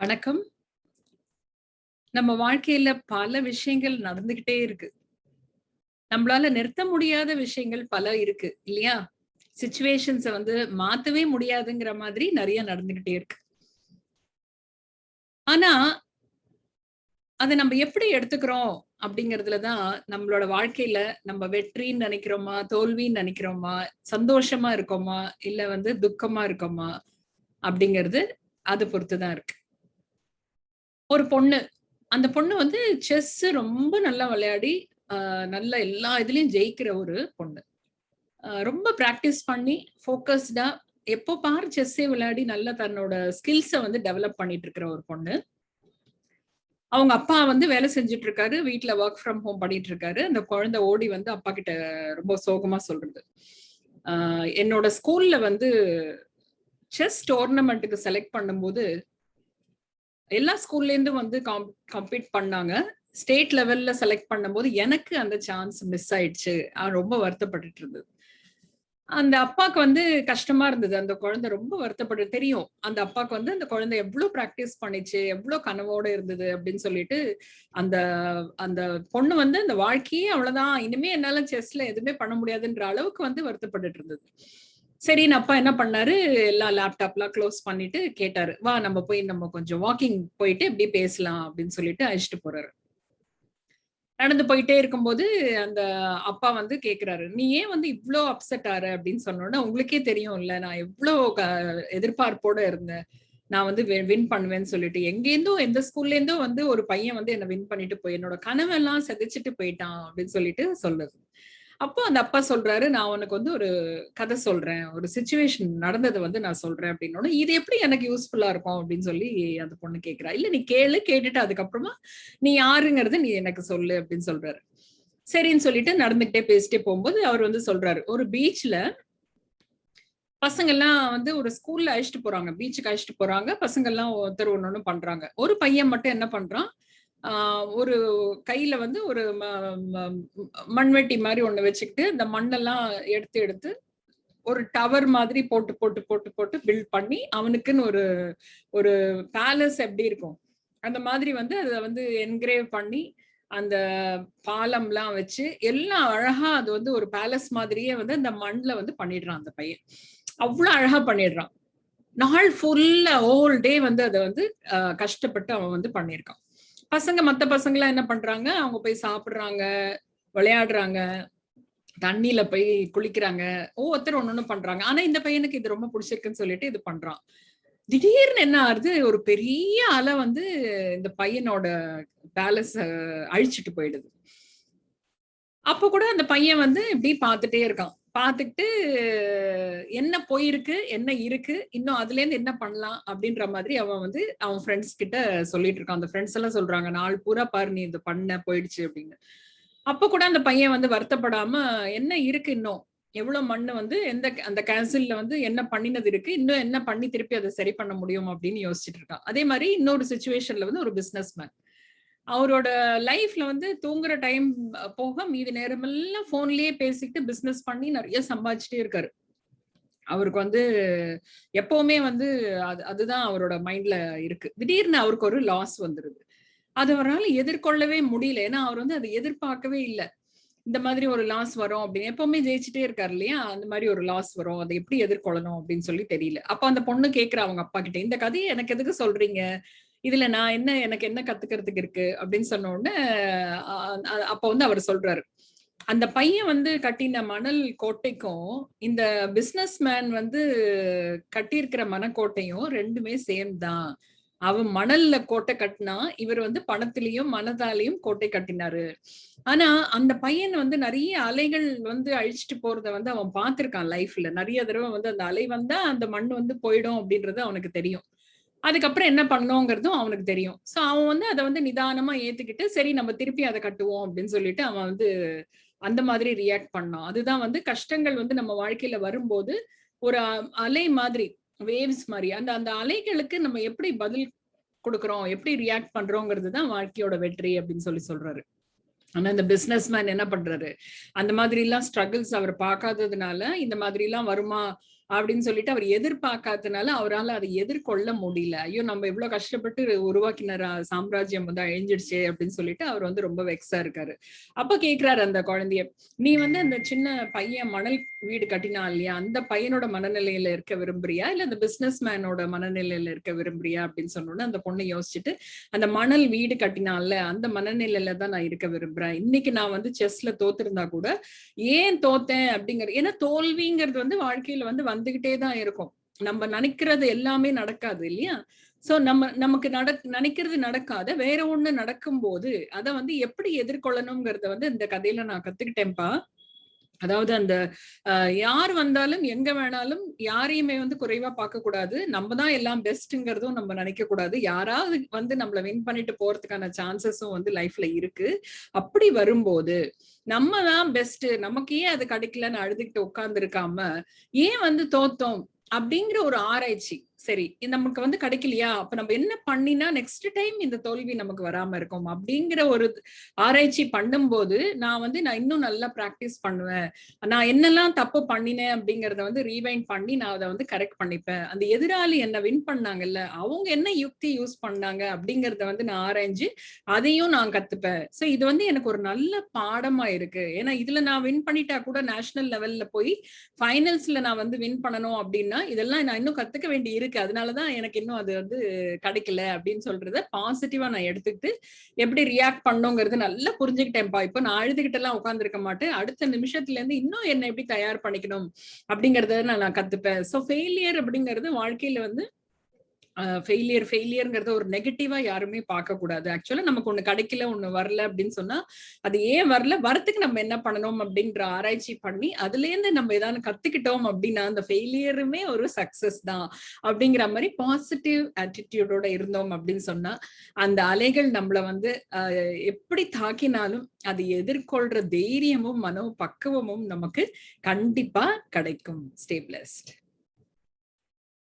வணக்கம். நம்ம வாழ்க்கையில பல விஷயங்கள் நடந்துகிட்டே இருக்கு. நம்மளால நிறுத்த முடியாத விஷயங்கள் பல இருக்கு இல்லையா? சுச்சுவேஷன்ஸை வந்து மாத்தவே முடியாதுங்கிற மாதிரி நிறைய நடந்துகிட்டே இருக்கு. ஆனா, அத நம்ம எப்படி எடுத்துக்கிறோம் அப்படிங்கிறதுல தான் நம்மளோட வாழ்க்கையில நம்ம வெற்றின்னு நினைக்கிறோமா தோல்வின்னு நினைக்கிறோமா சந்தோஷமா இருக்கோமா? இல்ல வந்து துக்கமா இருக்கோமா? அப்படிங்கிறது அத பொறுத்து தான் இருக்கு. ஒரு பொண்ணு. அந்த பொண்ணு வந்து செஸ் ரொம்ப நல்லா விளையாடி, அ நல்ல எல்லா இதுலயும் ஜெயிக்கிற ஒரு பொண்ணு. ரொம்ப பிராக்டிஸ் பண்ணி, ஃபோக்கஸ்டா எப்போ பாரு செஸ்ஸே விளையாடி நல்லா தன்னோட ஸ்கில்ஸ வந்து டெவலப் பண்ணிட்டு இருக்கிற ஒரு பொண்ணு. அவங்க அப்பா வந்து வேலை செஞ்சுட்டு இருக்காரு. வீட்டுல ஒர்க் ஃப்ரம் ஹோம் பண்ணிட்டு இருக்காரு. அந்த குழந்தை ஓடி வந்து அப்பா கிட்ட ரொம்ப சோகமா சொல்றது. என்னோட ஸ்கூல்ல வந்து செஸ் டோர்னமெண்ட்டுக்கு செலக்ட் பண்ணும்போது" எல்லா ஸ்கூல்லேருந்தும் வந்து காம் கம்பீட் பண்ணாங்க. ஸ்டேட் லெவல்ல செலக்ட் பண்ணும்போது எனக்கு அந்த சான்ஸ் மிஸ் ஆயிடுச்சு. ரொம்ப வருத்தப்பட்டுட்டு இருந்தது. அந்த அப்பாக்கு வந்து கஷ்டமா இருந்தது. அந்த குழந்தை ரொம்ப வருத்தப்பட்டு தெரியும். அந்த அப்பாக்கு வந்து அந்த குழந்தை எவ்வளவு பிராக்டிஸ் பண்ணிச்சு, எவ்வளவு கனவோட இருந்தது அப்படின்னு சொல்லிட்டு, அந்த அந்த பொண்ணு வந்து அந்த வாழ்க்கையே அவ்வளவுதான் இனிமே என்னால செஸ்ல எதுவுமே பண்ண முடியாதுன்ற அளவுக்கு வந்து வருத்தப்பட்டுட்டு இருந்தது. சரின்னு அப்பா என்ன பண்ணாரு, எல்லா லேப்டாப்லாம் க்ளோஸ் பண்ணிட்டு கேட்டாரு. "வா நம்ம போய் நம்ம கொஞ்சம் வாக்கிங் போயிட்டு இப்படி பேசலாம்" அப்படின்னு சொல்லிட்டு அழைச்சிட்டு போறாரு. நடந்து போயிட்டே இருக்கும்போது, அந்த அப்பா வந்து கேக்குறாரு "நீ ஏன் வந்து இவ்ளோ அப்செட் ஆற?" அப்படின்னு சொன்னோனே, "உங்களுக்கே தெரியும் இல்ல நான் எவ்ளோ க எதிர்பார்ப்போட இருந்தேன். நான் வந்து வின் பண்ணுவேன்னு சொல்லிட்டு. எங்கேருந்தோ எந்த ஸ்கூல்ல இருந்தோ வந்து ஒரு பையன் வந்து என்ன வின் பண்ணிட்டு போய் என்னோட கனவெல்லாம் செதைச்சிட்டு போயிட்டான்" அப்படின்னு சொல்லிட்டு சொல்லுது. அப்போ அந்த அப்பா சொல்றாரு, "நான் உனக்கு வந்து ஒரு கதை சொல்றேன். ஒரு சிச்சுவேஷன் நடந்ததை வந்து நான் சொல்றேன்" அப்படின்னு "இது எப்படி எனக்கு யூஸ்ஃபுல்லா இருக்கும்?" அப்படின்னு சொல்லி அந்த பொண்ணு கேக்குறா "இல்ல நீ கேளு. கேட்டுட்டு அதுக்கப்புறமா நீ யாருங்கிறத நீ எனக்கு சொல்லு" அப்படின்னு சொல்றாரு. சரின்னு சொல்லிட்டு நடந்துகிட்டே பேசிட்டே போகும்போது அவர் வந்து சொல்றாரு, "ஒரு பீச்ல பசங்க எல்லாம் வந்து ஒரு ஸ்கூல்ல அழைச்சிட்டு போறாங்க. பீச்சுக்கு அழைச்சிட்டு போறாங்க. பசங்க எல்லாம் ஒருத்தர் ஒன்னொன்னு பண்றாங்க. ஒரு பையன் மட்டும் என்ன பண்றான், ஒரு கையில வந்து ஒரு ம ம மண்வெட்டி மாதிரி ஒண்ணு வச்சுக்கிட்டு, இந்த மண்ணெல்லாம் எடுத்து எடுத்து ஒரு டவர் மாதிரி போட்டு போட்டு போட்டு போட்டு பில்ட் பண்ணி, அவனுக்குன்னு ஒரு ஒரு பேலஸ் எப்படி இருக்கும்? அந்த மாதிரி வந்து அத வந்து என்கிரேவ் பண்ணி, அந்த பாலம்லாம் வச்சு, எல்லாம் அழகா அது வந்து ஒரு பேலஸ் மாதிரியே வந்து அந்த மண்ல வந்து பண்ணிடுறான் அந்த பையன். அவ்வளவு அழகா பண்ணிடுறான். நாள் ஃபுல்லா ஹோல் டே வந்து அத வந்து கஷ்டப்பட்டு அவன் வந்து பண்ணியிருக்கான். பசங்க மத்த பசங்க எல்லாம் என்ன பண்றாங்க, அவங்க போய் சாப்பிடுறாங்க, விளையாடுறாங்க, தண்ணியில போய் குளிக்கிறாங்க. ஒவ்வொருத்தர் ஒன்னொன்னு பண்றாங்க. ஆனா இந்த பையனுக்கு இது ரொம்ப புடிச்சிருக்குன்னு சொல்லிட்டு இது பண்றான். திடீர்னு என்ன ஆகுது, ஒரு பெரிய அலை வந்து இந்த பையனோட பேலஸ் அழிச்சிட்டு போயிடுது. அப்போ கூட அந்த பையன் வந்து இப்படி பார்த்துட்டே இருக்கான். பார்த்துக்கிட்டு என்ன போயிருக்கு, என்ன இருக்கு, இன்னும் அதுல இருந்து என்ன பண்ணலாம் அப்படின்ற மாதிரி அவன் வந்து அவன் ஃப்ரெண்ட்ஸ் கிட்ட சொல்லிட்டு இருக்கான். அந்த ஃப்ரெண்ட்ஸ் எல்லாம் சொல்றாங்க, "நாள் பூரா பாரு நீ இதை பண்ண, போயிடுச்சு" அப்படின்னு. அப்ப கூட அந்த பையன் வந்து வருத்தப்படாம, "என்ன இருக்கு இன்னும்? எவ்வளவு மண்ணு வந்து எந்த அந்த கேன்சில்ல வந்து என்ன பண்ணினது இருக்கு? இன்னும் என்ன பண்ணி திருப்பி அதை சரி பண்ண முடியும்?" அப்படின்னு யோசிச்சுட்டு இருக்கான். அதே மாதிரி இன்னொரு சுச்சுவேஷன்ல வந்து ஒரு பிசினஸ் மேன். அவரோட லைஃப்ல வந்து தூங்குற டைம் போக மீதி நேரமெல்லாம் போன்லயே பேசிக்கிட்டு பிசினஸ் பண்ணி நிறைய சம்பாதிச்சுட்டே இருக்காரு. அவருக்கு வந்து எப்பவுமே வந்து அது அதுதான் அவரோட மைண்ட்ல இருக்கு. திடீர்னு அவருக்கு ஒரு லாஸ் வந்துருது. அது அவரால எதிர்கொள்ளவே முடியல. ஏன்னா, அவர் வந்து அதை எதிர்பார்க்கவே இல்ல. இந்த மாதிரி ஒரு லாஸ் வரும் அப்படின்னு. எப்பவுமே ஜெயிச்சுட்டே இருக்காரு இல்லையா? அந்த மாதிரி ஒரு லாஸ் வரும். அதை எப்படி எதிர்கொள்ளணும் அப்படின்னு சொல்லி தெரியல. அப்ப அந்த பொண்ணு கேட்கிற அவங்க அப்பா கிட்ட, "இந்த கதையை எனக்கு எதுக்கு சொல்றீங்க? இதுல நான் என்ன எனக்கு என்ன கத்துக்கிறதுக்கு இருக்கு?" அப்படின்னு சொன்ன உடனே, அப்ப வந்து அவர் சொல்றாரு. அந்த பையன் வந்து கட்டின மணல் கோட்டைக்கும், இந்த பிசினஸ் மேன் வந்து கட்டியிருக்கிற மனக்கோட்டையும் ரெண்டுமே சேம் தான். அவன் மணல்ல கோட்டை கட்டினா, இவர் வந்து பணத்திலையும் மனதாலயும் கோட்டை கட்டினாரு. ஆனா, அந்த பையன் வந்து நிறைய அலைகள் வந்து அழிச்சிட்டு போறத வந்து அவன் பார்த்திருக்கான் லைஃப்ல. நிறைய தடவை வந்து அந்த அலை வந்தா அந்த மண் வந்து போயிடும் அப்படின்றது அவனுக்கு தெரியும். அதுக்கப்புறம் என்ன பண்ணணுங்கிறதும் அவனுக்கு தெரியும். ஸோ அவன் வந்து அத வந்து நிதானமா ஏத்துக்கிட்டு, சரி நம்ம திருப்பி அதை கட்டுவோம் அப்படின்னு சொல்லிட்டு அவன் வந்து அந்த மாதிரி ரியாக்ட் பண்ணான். அதுதான் வந்து கஷ்டங்கள் வந்து நம்ம வாழ்க்கையில வரும்போது, ஒரு அலை மாதிரி, வேவ்ஸ் மாதிரி அந்த அந்த அலைகளுக்கு நம்ம எப்படி பதில் கொடுக்குறோம் எப்படி ரியாக்ட் பண்றோங்கிறது தான் வாழ்க்கையோட வெற்றி அப்படின்னு சொல்லி சொல்றாரு. ஆனா இந்த பிசினஸ் மேன் என்ன பண்றாரு, அந்த மாதிரிலாம் ஸ்ட்ரகிள்ஸ் அவர் பார்க்காததுனால, இந்த மாதிரி எல்லாம் வருமா அப்படின்னு சொல்லிட்டு அவர் எதிர்பார்க்காதனால அவரால் அதை எதிர்கொள்ள முடியல. ஐயோ நம்ம இவ்வளவு கஷ்டப்பட்டு உருவாக்கின சாம்ராஜ்யம் வந்து அழிஞ்சிடுச்சே அப்படின்னு சொல்லிட்டு அவர் வந்து ரொம்ப வெக்ஸா இருக்காரு. அப்ப கேக்குறாரு அந்த குழந்தைய நீ வந்து அந்த சின்ன பையன் மணல் வீடு கட்டினா இல்லையா? அந்த பையனோட மனநிலையில இருக்க விரும்புறியா? இல்ல அந்த பிசினஸ் மேனோட மனநிலையில இருக்க விரும்புறியா? அப்படின்னு சொன்னோட அந்த பொண்ணு யோசிச்சுட்டு அந்த மணல் வீடு கட்டினால அந்த மனநிலையில தான் நான் இருக்க விரும்புறேன். இன்னைக்கு நான் வந்து செஸ்ல தோத்திருந்தா கூட ஏன் தோத்தேன்? அப்படிங்கறது ஏன்னா தோல்விங்கிறது வந்து வாழ்க்கையில வந்து வந்துகிட்டே தான் இருக்கும். நம்ம நினைக்கிறது எல்லாமே நடக்காது இல்லையா? சோ நம்ம நமக்கு நட நினைக்கிறது நடக்காத வேற ஒண்ணு நடக்கும்போது அதை வந்து எப்படி எதிர்கொள்ளணுங்கிறத வந்து இந்த கதையில நான் கத்துக்கிட்டேன்ப்பா. அதாவது அந்த யார் வந்தாலும் எங்க வேணாலும் யாரையுமே வந்து குறைவா பார்க்க கூடாது நம்ம தான் எல்லாம் பெஸ்ட்ங்கிறதும் நம்ம நினைக்க கூடாது யாராவது வந்து நம்மள வின் பண்ணிட்டு போறதுக்கான சான்சஸும் வந்து லைஃப்ல இருக்கு. அப்படி வரும்போது நம்ம தான் பெஸ்ட். நமக்கு ஏன் அது கிடைக்கலன்னு அழுதுகிட்டு உட்கார்ந்து இருக்காம ஏன் வந்து தோத்தோம்? அப்படிங்கிற ஒரு ஆராய்ச்சி. சரி நமக்கு வந்து கிடைக்கலையா? அப்ப நம்ம என்ன பண்ணினா நெக்ஸ்ட் டைம் இந்த தோல்வி நமக்கு வராம இருக்கும். அப்படிங்கிற ஒரு ஆராய்ச்சி பண்ணும்போது நான் வந்து நான் இன்னும் நல்லா பிராக்டிஸ் பண்ணுவேன். நான் என்னெல்லாம் தப்பு பண்ணினேன் அப்படிங்கறத வந்து ரீவைண்ட் பண்ணி நான் அதை வந்து கரெக்ட் பண்ணிப்பேன். அந்த எதிராளி என்ன வின் பண்ணாங்கல்ல அவங்க என்ன யுக்தி யூஸ் பண்ணாங்க அப்படிங்கறத வந்து நான் ஆராய்ஞ்சு அதையும் நான் கத்துப்பேன். சோ இது வந்து எனக்கு ஒரு நல்ல பாடமா இருக்கு. ஏன்னா இதுல நான் வின் பண்ணிட்டா கூட நேஷனல் லெவல்ல போய் ஃபைனல்ஸ்ல நான் வந்து வின் பண்ணணும் அப்படின்னா இதெல்லாம் நான் இன்னும் கத்துக்க வேண்டி இருக்கு அதனாலதான் எனக்கு இன்னும் அது வந்து கிடைக்கல அப்படின்னு சொல்றத பாசிட்டிவா நான் எடுத்துக்கிட்டு எப்படி ரியாக்ட் பண்ணுங்கிறது நல்லா புரிஞ்சுக்கிட்டேன்ப்பா. இப்போ நான் அழுதுகிட்ட எல்லாம் உட்காந்துருக்க மாட்டேன். அடுத்த நிமிஷத்துல இருந்து இன்னும் என்ன எப்படி தயார் பண்ணிக்கணும் அப்படிங்கறத நான் நான் கத்துப்பேன். சோ ஃபெயிலியர் அப்படிங்கிறது வாழ்க்கையில வந்து ஃபெயிலியர் ஃபெயிலியர்ங்கிறத ஒரு நெகட்டிவா யாருமே பார்க்க கூடாது ஆக்சுவலா நமக்கு ஒண்ணு கிடைக்கல ஒண்ணு வரல அப்படின்னு சொன்னா அது ஏன் வரல? வரத்துக்கு நம்ம என்ன பண்ணணும் அப்படின்ற ஆராய்ச்சி பண்ணி அதுல இருந்து நம்ம ஏதாவது கத்துக்கிட்டோம் அப்படின்னா அந்த ஃபெயிலியருமே ஒரு சக்சஸ் தான் அப்படிங்கிற மாதிரி பாசிட்டிவ் ஆட்டிடியூடோட இருந்தோம் அப்படின்னு சொன்னா அந்த அலைகள் நம்மள வந்து ஆஹ், எப்படி தாக்கினாலும் அதை எதிர்கொள்ற தைரியமும் மனோ பக்குவமும் நமக்கு கண்டிப்பா கிடைக்கும். ஸ்டேப்லெஸ்ட்